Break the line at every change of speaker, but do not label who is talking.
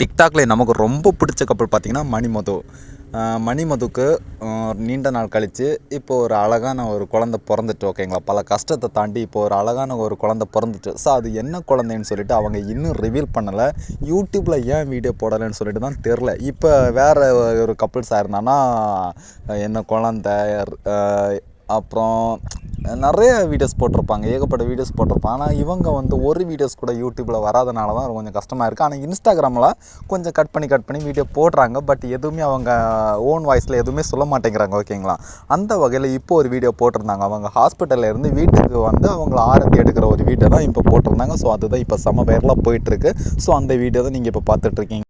டிக்டாக்ல நமக்கு ரொம்ப பிடிச்ச கப்பல் பார்த்திங்கன்னா மணிமது. மணிமதுக்கு நீண்ட நாள் கழித்து இப்போ ஒரு அழகான ஒரு குழந்தை பிறந்துட்டு ஓகேங்களா? பல கஷ்டத்தை தாண்டி இப்போ ஒரு அழகான ஒரு குழந்தை பிறந்துட்டு ஸோ அது என்ன குழந்தைன்னு சொல்லிட்டு அவங்க இன்னும் ரிவீல் பண்ணலை. யூடியூப்பில் ஏன் வீடியோ போடலைன்னு சொல்லிட்டு தான் தெரில இப்போ வேறு ஒரு கப்புள்ஸாக இருந்தான்னா என்ன குழந்தை அப்புறம் நிறைய வீடியோஸ் போட்டிருப்பாங்க ஏகப்பட்ட வீடியோஸ் போட்டிருப்பாங்க. ஆனால் இவங்க வந்து ஒரு வீடியோஸ் கூட யூடியூப்பில் வராதனால தான் கொஞ்சம் கஷ்டமாக இருக்குது ஆனால் இன்ஸ்டாகிராமில் கொஞ்சம் கட் பண்ணி கட் பண்ணி வீடியோ போடுறாங்க. பட் எதுவுமே அவங்க ஓன் வாய்ஸில் எதுவுமே சொல்ல மாட்டேங்கிறாங்க ஓகேங்களா அந்த வகையில் இப்போ ஒரு வீடியோ போட்டிருந்தாங்க. அவங்க ஹாஸ்பிட்டலில் இருந்து வீட்டுக்கு வந்து அவங்கள ஆரத்தி எடுக்கிற ஒரு வீடியோ தான் இப்போ போட்டிருந்தாங்க. ஸோ அதுதான் இப்போ செம பேரெலாம் போயிட்டுருக்கு ஸோ அந்த வீடியோ தான் நீங்கள் இப்போ பார்த்துட்ருக்கீங்க